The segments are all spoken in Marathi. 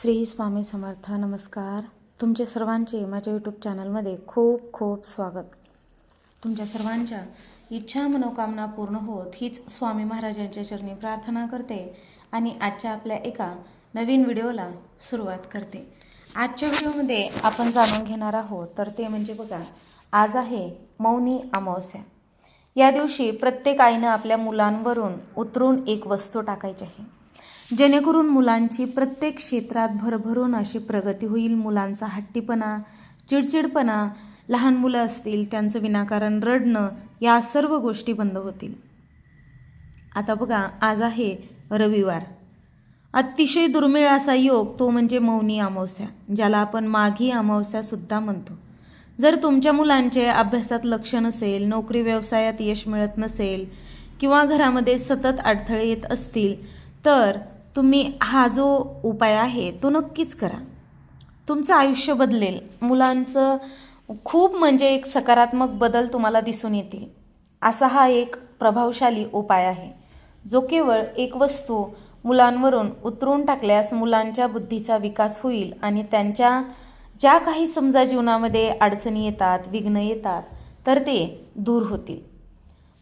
श्री स्वामी समर्थ नमस्कार. तुमचे सर्वांचे माझ्या यूट्यूब चॅनलमध्ये खूप खूप स्वागत. तुमच्या सर्वांच्या इच्छा मनोकामना पूर्ण होत हीच स्वामी महाराजांच्या चरणी प्रार्थना करते आणि आजच्या आपल्या एका नवीन व्हिडिओला सुरुवात करते. आजच्या व्हिडिओमध्ये आपण जाणून घेणार आहोत तर ते म्हणजे बघा आज आहे मौनी अमावस्या. या दिवशी प्रत्येक आईनं आपल्या मुलांवरून उतरून एक वस्तू टाकायची आहे. जेणेकरून मुलांची प्रत्येक क्षेत्रात भरभरून अशी प्रगती होईल. मुलांचा हट्टीपणा चिडचिडपणा लहान मुलं असतील त्यांचं विनाकारण रडणं या सर्व गोष्टी बंद होतील. आता बघा आज आहे रविवार. अतिशय दुर्मिळ असा योग तो म्हणजे मौनी अमावस्या ज्याला आपण माघी अमावस्यासुद्धा म्हणतो. जर तुमच्या मुलांचे अभ्यासात लक्ष नसेल नोकरी व्यवसायात यश मिळत नसेल किंवा घरामध्ये सतत अडथळे येत असतील तर तुम्ही हा जो उपाय आहे तो नक्कीच करा. तुमचं आयुष्य बदलेल. मुलांचं खूप म्हणजे एक सकारात्मक बदल तुम्हाला दिसून येतील. असा हा एक प्रभावशाली उपाय आहे. जो केवळ एक वस्तू मुलांवरून उतरून टाकल्यास मुलांच्या बुद्धीचा विकास होईल आणि त्यांच्या ज्या काही समजा जीवनामध्ये अडचणी येतात विघ्न येतात तर ते दूर होतील.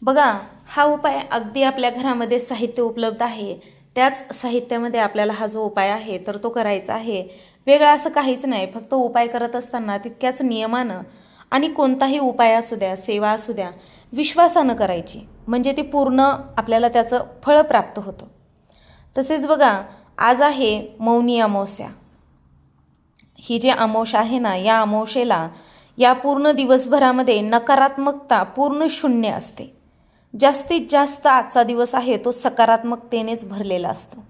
बघा हा उपाय अगदी आपल्या घरामध्ये साहित्य उपलब्ध आहे. त्याच साहित्यामध्ये आपल्याला हा जो उपाय आहे तर तो करायचा आहे. वेगळा असं काहीच नाही फक्त उपाय करत असताना तितक्याच नियमानं आणि कोणताही उपाय असू द्या सेवा असू द्या विश्वासानं करायची. म्हणजे ती पूर्ण आपल्याला त्याचं फळ प्राप्त होतं. तसेच बघा आज आहे मौनी अमावस्या. ही जी अमावस्या आहे ना या अमावशेला या पूर्ण दिवसभरामध्ये नकारात्मकता पूर्ण शून्य असते. जास्तीत जास्त आजचा दिवस आहे तो सकारात्मकतेनेच भरलेला असतो.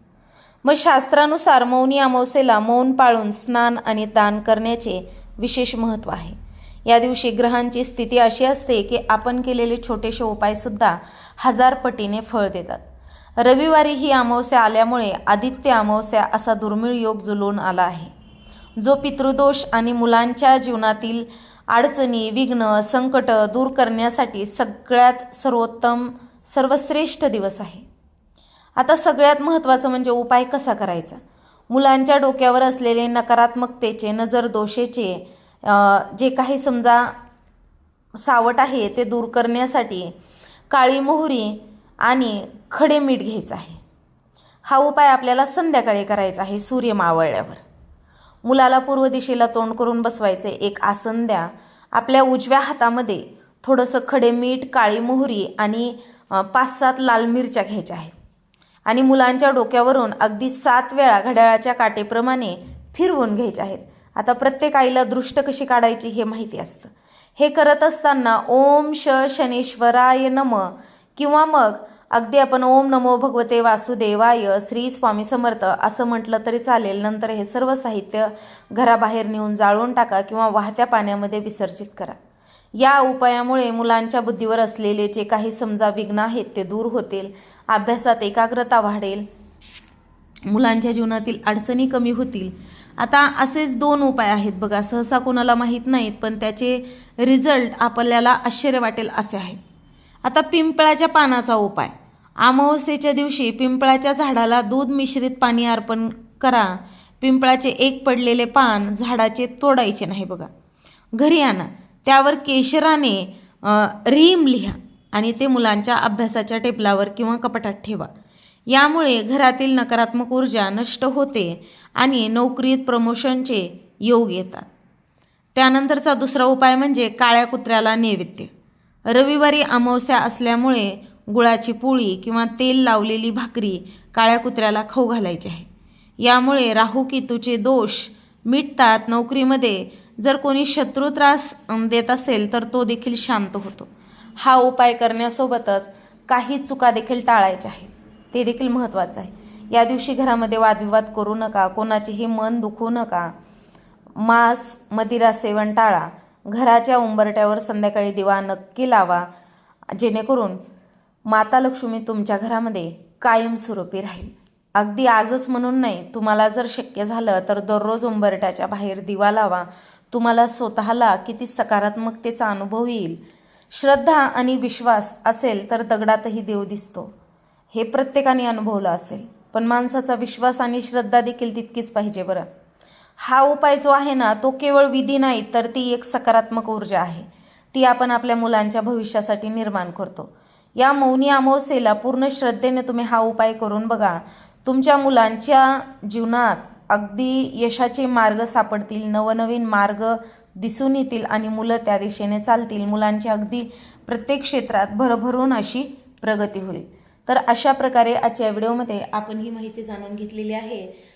मग शास्त्रानुसार मौनी अमावस्येला मौन पाळून स्नान आणि दान करण्याचे विशेष महत्त्व आहे. या दिवशी ग्रहांची स्थिती अशी असते की आपण केलेले छोटेसे उपायसुद्धा हजार पटीने फळ देतात. रविवारी ही अमावस्या आल्यामुळे आदित्य अमावस्या असा दुर्मिळ योग जुलून आला आहे. जो पितृदोष आणि मुलांच्या जीवनातील अडचणी विघ्न संकट दूर करण्यासाठी सगळ्यात सर्वोत्तम सर्वश्रेष्ठ दिवस आहे. आता सगळ्यात महत्त्वाचं म्हणजे उपाय कसा करायचा? मुलांच्या डोक्यावर असलेले नकारात्मकतेचे नजर दोषेचे जे काही समजा सावट आहे ते दूर करण्यासाठी काळी मोहरी आणि खडे मीठ घ्यायचं आहे. हा उपाय आपल्याला संध्याकाळी करायचा आहे सूर्य मावळल्यावर. मुलाला पूर्व दिशेला तोंड करून बसवायचे. एक आसन द्या. आपल्या उजव्या हातामध्ये थोडंसं खडे मीठ काळी मोहरी आणि पाच सात लाल मिरच्या घ्यायच्या आहेत. आणि मुलांच्या डोक्यावरून अगदी सात वेळा घड्याळाच्या काटेप्रमाणे फिरवून घ्यायच्या आहेत. आता प्रत्येक आईला दृष्ट कशी काढायची हे माहिती असतं. हे करत असताना ओम श शनेश्वराय नम किंवा मग अगदी आपण ओम नमो भगवते वासुदेवाय श्री स्वामी समर्थ असं म्हटलं तरी चालेल. नंतर हे सर्व साहित्य घराबाहेर नेऊन जाळून टाका किंवा वाहत्या पाण्यामध्ये विसर्जित करा. या उपायामुळे मुलांच्या बुद्धीवर असलेले जे काही समजा विघ्न आहेत ते दूर होतील अभ्यासात एकाग्रता वाढेल मुलांच्या जीवनातील अडचणी कमी होतील. आता असेच दोन उपाय आहेत बघा सहसा कोणाला माहीत नाहीत पण त्याचे रिझल्ट आपल्याला आश्चर्य वाटेल असे आहेत आता पिंपळाच्या पानाचा उपाय. अमावस्येच्या दिवशी पिंपळाच्या झाडाला दूध मिश्रित पाणी अर्पण करा. पिंपळाचे एक पडलेले पान झाडाचे तोडायचे नाही बघा. घरी आणा. त्यावर केशराने रीम लिहा आणि ते मुलांच्या अभ्यासाच्या टेबलावर किंवा कपाटात ठेवा. यामुळे घरातील नकारात्मक ऊर्जा नष्ट होते आणि नोकरीत प्रमोशनचे योग येतात. त्यानंतरचा दुसरा उपाय म्हणजे काळ्या कुत्र्याला नैवेद्य. रविवारी अमावस्या असल्यामुळे गुळाची पोळी किंवा तेल लावलेली भाकरी काळ्या कुत्र्याला खाऊ घालायची आहे. यामुळे राहू केतूचे दोष मिटतात. नोकरीमध्ये जर कोणी शत्रू त्रास देत असेल तर तो देखील शांत होतो. हा उपाय करण्यासोबतच काही चुका देखील टाळायच्या आहेत. ते देखील महत्त्वाचं आहे. या दिवशी घरामध्ये वादविवाद करू नका. कोणाचेही मन दुखवू नका. मांस मदिरा सेवन टाळा. घराच्या उंबरट्यावर संध्याकाळी दिवा नक्की लावा. जेणेकरून माता लक्ष्मी तुमच्या घरामध्ये कायमस्वरूपी राहील. अगदी आजच म्हणून नाही तुम्हाला जर शक्य झालं तर दररोज उंबरट्याच्या बाहेर दिवा लावा. तुम्हाला स्वतःला किती सकारात्मकतेचा अनुभव येईल. श्रद्धा आणि विश्वास असेल तर दगडातही देव दिसतो. हे प्रत्येकाने अनुभवलं असेल. पण माणसाचा विश्वास आणि श्रद्धा देखील तितकीच पाहिजे बरं. हा उपाय जो आहे ना तो केवळ विधी नाही तर ती एक सकारात्मक ऊर्जा आहे. ती आपण आपल्या मुलांच्या भविष्यासाठी निर्माण करतो. या मौनी अमावस्येला पूर्ण श्रद्धेने तुम्ही हा उपाय करून बघा. तुमच्या मुलांच्या जीवनात अगदी यशाचे मार्ग सापडतील नवनवीन मार्ग दिसून येतील आणि मुलं त्या दिशेने चालतील. मुलांची अगदी प्रत्येक क्षेत्रात भरभरून अशी प्रगती होईल. तर अशा प्रकारे आजच्या व्हिडिओमध्ये आपण ही माहिती जाणून घेतलेली आहे.